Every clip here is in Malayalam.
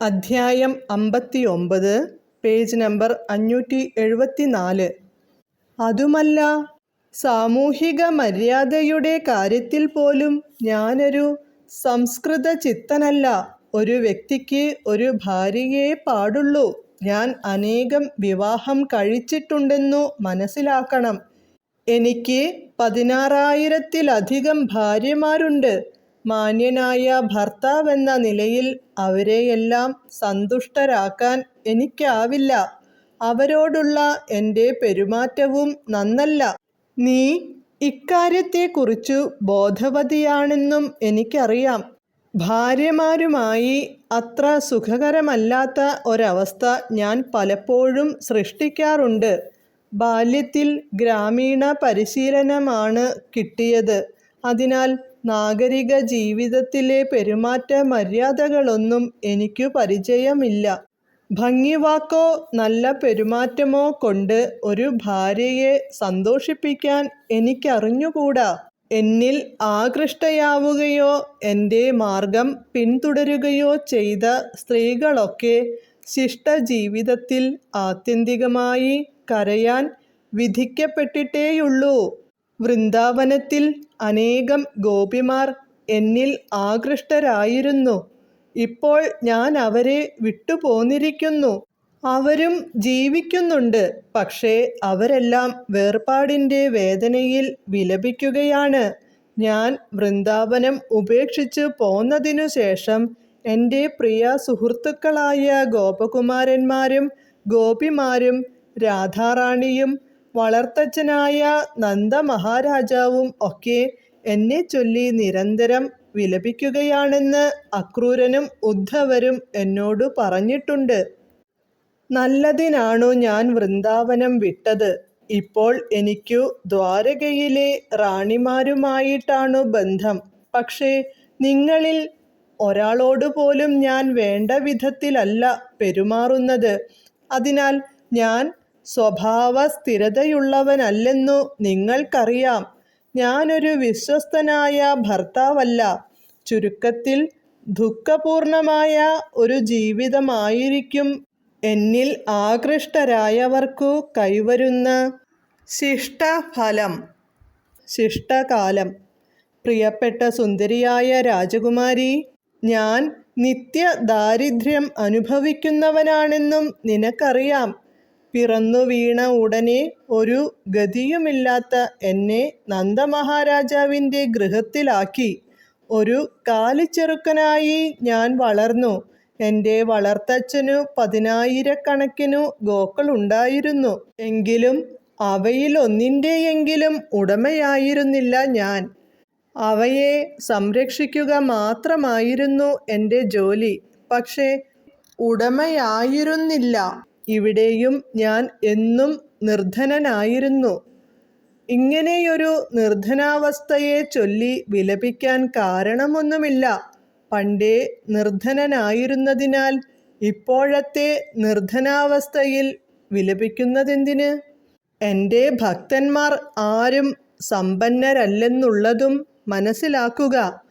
അധ്യായം അമ്പത്തി ഒമ്പത് പേജ് നമ്പർ അഞ്ഞൂറ്റി എഴുപത്തി നാല് അതുമല്ല സാമൂഹിക മര്യാദയുടെ കാര്യത്തിൽ പോലും ഞാനൊരു സംസ്കൃത ചിത്തനല്ല. ഒരു വ്യക്തിക്ക് ഒരു ഭാര്യയെ പാടുള്ളൂ. ഞാൻ അനേകം വിവാഹം കഴിച്ചിട്ടുണ്ടെന്നു മനസ്സിലാക്കണം. എനിക്ക് പതിനാറായിരത്തിലധികം ഭാര്യമാരുണ്ട്. മാന്യനായ ഭർത്താവെന്ന നിലയിൽ അവരെയെല്ലാം സന്തുഷ്ടരാക്കാൻ എനിക്കാവില്ല. അവരോടുള്ള എന്റെ പെരുമാറ്റവും നന്നല്ല. നീ ഇക്കാര്യത്തെക്കുറിച്ചു ബോധവതിയാണെന്നും എനിക്കറിയാം. ഭാര്യമാരുമായി അത്ര സുഖകരമല്ലാത്ത ഒരവസ്ഥ ഞാൻ പലപ്പോഴും സൃഷ്ടിക്കാറുണ്ട്. ബാല്യത്തിൽ ഗ്രാമീണ പരിശീലനമാണ് കിട്ടിയത്. അതിനാൽ നാഗരിക ജീവിതത്തിലെ പെരുമാറ്റ മര്യാദകളൊന്നും എനിക്കു പരിചയമില്ല. ഭംഗിവാക്കോ നല്ല പെരുമാറ്റമോ കൊണ്ട് ഒരു ഭാര്യയെ സന്തോഷിപ്പിക്കാൻ എനിക്കറിഞ്ഞുകൂടാ? എന്നിൽ ആകൃഷ്ടയാവുകയോ എന്റെ മാർഗം പിന്തുടരുകയോ ചെയ്ത സ്ത്രീകളൊക്കെ ശിഷ്ടജീവിതത്തിൽ ആത്യന്തികമായി കരയാൻ വിധിക്കപ്പെട്ടിട്ടേയുള്ളൂ. വൃന്ദാവനത്തിൽ അനേകം ഗോപിമാർ എന്നിൽ ആകൃഷ്ടരായിരുന്നു. ഇപ്പോൾ ഞാൻ അവരെ വിട്ടുപോന്നിരിക്കുന്നു. അവരും ജീവിക്കുന്നുണ്ട്. പക്ഷേ അവരെല്ലാം വേർപാടിന്റെ വേദനയിൽ വിലപിക്കുകയാണ്. ഞാൻ വൃന്ദാവനം ഉപേക്ഷിച്ച് പോന്നതിനു ശേഷം എന്റെ പ്രിയ സുഹൃത്തുക്കളായ ഗോപകുമാരന്മാരും ഗോപിമാരും രാധാറാണിയും വളർത്തച്ഛനായ നന്ദ മഹാരാജാവും ഒക്കെ എന്നെ ചൊല്ലി നിരന്തരം വിലപിക്കുകയാണെന്ന് അക്രൂരനും ഉദ്ധവരും എന്നോട് പറഞ്ഞിട്ടുണ്ട്. നല്ലതിനാണു ഞാൻ വൃന്ദാവനം വിട്ടത്. ഇപ്പോൾ എനിക്കു ദ്വാരകയിലെ റാണിമാരുമായിട്ടാണു ബന്ധം. പക്ഷേ നിങ്ങളിൽ ഒരാളോട് പോലും ഞാൻ വേണ്ട വിധത്തിലല്ല പെരുമാറുന്നത്. അതിനാൽ ഞാൻ സ്വഭാവ സ്ഥിരതയുള്ളവനല്ലെന്നു നിങ്ങൾക്കറിയാം. ഞാനൊരു വിശ്വസ്തനായ ഭർത്താവല്ല. ചുരുക്കത്തിൽ ദുഃഖപൂർണമായ ഒരു ജീവിതമായിരിക്കും എന്നിൽ ആകൃഷ്ടരായവർക്കു കൈവരുന്ന ശിഷ്ടഫലം. ശിഷ്ടകാലം. പ്രിയപ്പെട്ട സുന്ദരിയായ രാജകുമാരി ഞാൻ നിത്യ ദാരിദ്ര്യം അനുഭവിക്കുന്നവനാണെന്നും നിനക്കറിയാം. പിറന്നു വീണ ഉടനെ ഒരു ഗതിയുമില്ലാത്ത എന്നെ നന്ദമഹാരാജാവിന്റെ ഗൃഹത്തിലാക്കി. ഒരു കാലിച്ചെറുക്കനായി ഞാൻ വളർന്നു. എന്റെ വളർത്തച്ഛനു പതിനായിരക്കണക്കിനു ഗോക്കളുണ്ടായിരുന്നു. എങ്കിലും അവയിലൊന്നിന്റെയെങ്കിലും ഉടമയായിരുന്നില്ല ഞാൻ. അവയെ സംരക്ഷിക്കുക മാത്രമായിരുന്നു എന്റെ ജോലി. പക്ഷേ ഉടമയായിരുന്നില്ല. ഇവിടെയും ഞാൻ എന്നും നിർധനനായിരുന്നു. ഇങ്ങനെയൊരു നിർധനാവസ്ഥയെ ചൊല്ലി വിലപിക്കാൻ കാരണമൊന്നുമില്ല. പണ്ടേ നിർധനനായിരുന്നതിനാൽ ഇപ്പോഴത്തെ നിർധനാവസ്ഥയിൽ വിലപിക്കുന്നതെന്തിന്? എന്റെ ഭക്തന്മാർ ആരും സമ്പന്നരല്ലെന്നുള്ളതും മനസ്സിലാക്കുക.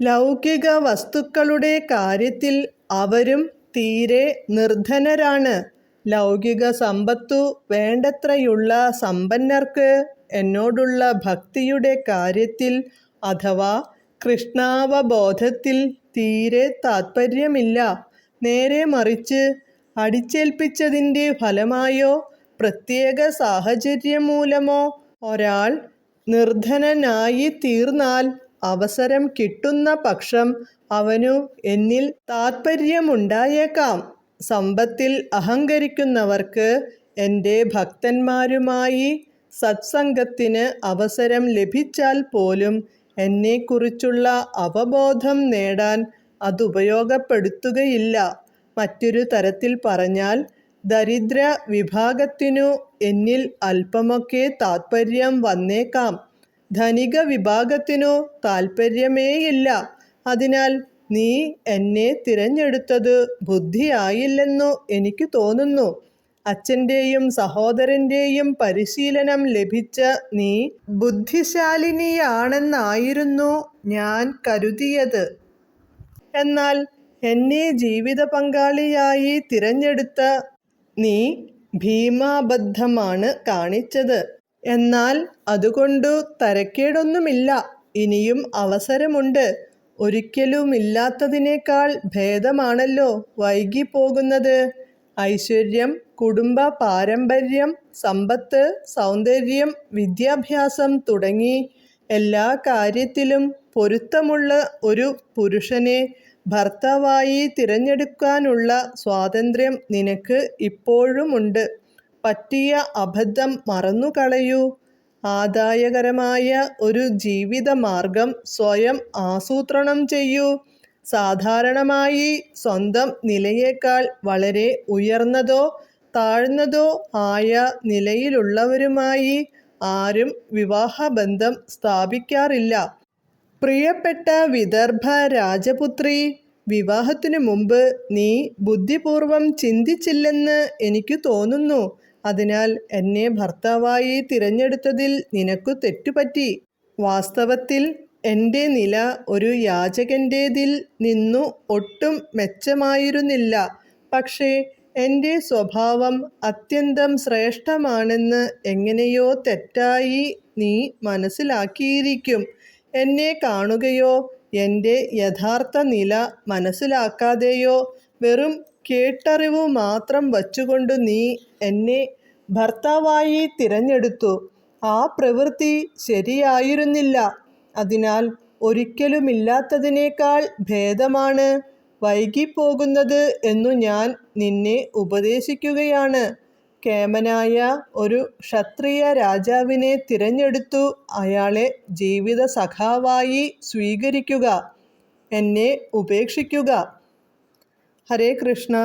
ലൗകിക വസ്തുക്കളുടെ കാര്യത്തിൽ അവരും തീരെ നിർധനരാണ്. ലൗകിക സമ്പത്തു വേണ്ടത്രയുള്ള സമ്പന്നർക്ക് എന്നോടുള്ള ഭക്തിയുടെ കാര്യത്തിൽ അഥവാ കൃഷ്ണാവബോധത്തിൽ തീരെ താത്പര്യമില്ല. നേരെ മറിച്ച് അടിച്ചേൽപ്പിച്ചതിന്റെ ഫലമായോ പ്രത്യേക സാഹചര്യം മൂലമോ ഒരാൾ നിർധനനായി തീർന്നാൽ അവസരം കിട്ടുന്ന പക്ഷം അവനു എന്നിൽ താത്പര്യമുണ്ടായേക്കാം. സമ്പത്തിൽ അഹങ്കരിക്കുന്നവർക്ക് എന്റെ ഭക്തന്മാരുമായി സത്സംഗത്തിന് അവസരം ലഭിച്ചാൽ പോലും എന്നെക്കുറിച്ചുള്ള അവബോധം നേടാൻ അതുപയോഗപ്പെടുത്തുകയില്ല മറ്റൊരു തരത്തിൽ പറഞ്ഞാൽ ദരിദ്ര വിഭാഗത്തിനു എന്നിൽ അല്പമൊക്കെ താത്പര്യം വന്നേക്കാം. ധനിക വിഭാഗത്തിനു താൽപ്പര്യമേയില്ല അതിനാൽ നീ എന്നെ തിരഞ്ഞെടുത്തത് ബുദ്ധിയായില്ലെന്നു എനിക്ക് തോന്നുന്നു. അച്ഛന്റെയും സഹോദരന്റെയും പരിശീലനം ലഭിച്ച നീ ബുദ്ധിശാലിനിയാണെന്നായിരുന്നു ഞാൻ കരുതിയത്. എന്നാൽ എന്നെ ജീവിത പങ്കാളിയായി തിരഞ്ഞെടുത്ത നീ ഭീമാബദ്ധമാണ് കാണിച്ചത്. എന്നാൽ അതുകൊണ്ടു തരക്കേടൊന്നുമില്ല. ഇനിയും അവസരമുണ്ട്. ഒരിക്കലുമില്ലാത്തതിനേക്കാൾ ഭേദമാണല്ലോ വൈകിപ്പോകുന്നത്. ഐശ്വര്യം കുടുംബ പാരമ്പര്യം സമ്പത്ത് സൗന്ദര്യം വിദ്യാഭ്യാസം തുടങ്ങി എല്ലാ കാര്യത്തിലും പൊരുത്തമുള്ള ഒരു പുരുഷനെ ഭർത്താവായി തിരഞ്ഞെടുക്കാനുള്ള സ്വാതന്ത്ര്യം നിനക്ക് ഇപ്പോഴുമുണ്ട്. പറ്റിയ അബദ്ധം മറന്നുകളയൂ. ആദായകരമായ ഒരു ജീവിതമാർഗം സ്വയം ആസൂത്രണം ചെയ്യൂ. സാധാരണമായി സ്വന്തം നിലയേക്കാൾ വളരെ ഉയർന്നതോ താഴ്ന്നതോ ആയ നിലയിലുള്ളവരുമായി ആരും വിവാഹബന്ധം സ്ഥാപിക്കാറില്ല. പ്രിയപ്പെട്ട വിദർഭ രാജപുത്രി വിവാഹത്തിനു മുമ്പ് നീ ബുദ്ധിപൂർവം ചിന്തിച്ചില്ലെന്ന് എനിക്ക് തോന്നുന്നു. അതിനാൽ എന്നെ ഭർത്താവായി തിരഞ്ഞെടുത്തതിൽ നിനക്കു തെറ്റുപറ്റി. വാസ്തവത്തിൽ എന്റെ നില ഒരു യാചകന്റേതിൽ നിന്നു ഒട്ടും മെച്ചമായിരുന്നില്ല. പക്ഷേ എന്റെ സ്വഭാവം അത്യന്തം ശ്രേഷ്ഠമാണെന്ന് എങ്ങനെയോ തെറ്റായി നീ മനസ്സിലാക്കിയിരിക്കും. എന്നെ കാണുകയോ എന്റെ യഥാർത്ഥ നില മനസ്സിലാക്കാതെയോ വെറും കേട്ടറിവു മാത്രം വച്ചുകൊണ്ട് നീ എന്നെ ഭർത്താവായി തിരഞ്ഞെടുത്തു. ആ പ്രവൃത്തി ശരിയായിരുന്നില്ല. അതിനാൽ ഒരിക്കലുമില്ലാത്തതിനേക്കാൾ ഭേദമാണ് വൈകിപ്പോകുന്നത് എന്നു ഞാൻ നിന്നെ ഉപദേശിക്കുകയാണ്. കേമനായ ഒരു ക്ഷത്രിയ രാജാവിനെ തിരഞ്ഞെടുത്തു അയാളെ ജീവിത സഖാവായി സ്വീകരിക്കുക. എന്നെ ഉപേക്ഷിക്കുക. ഹരേ കൃഷ്ണ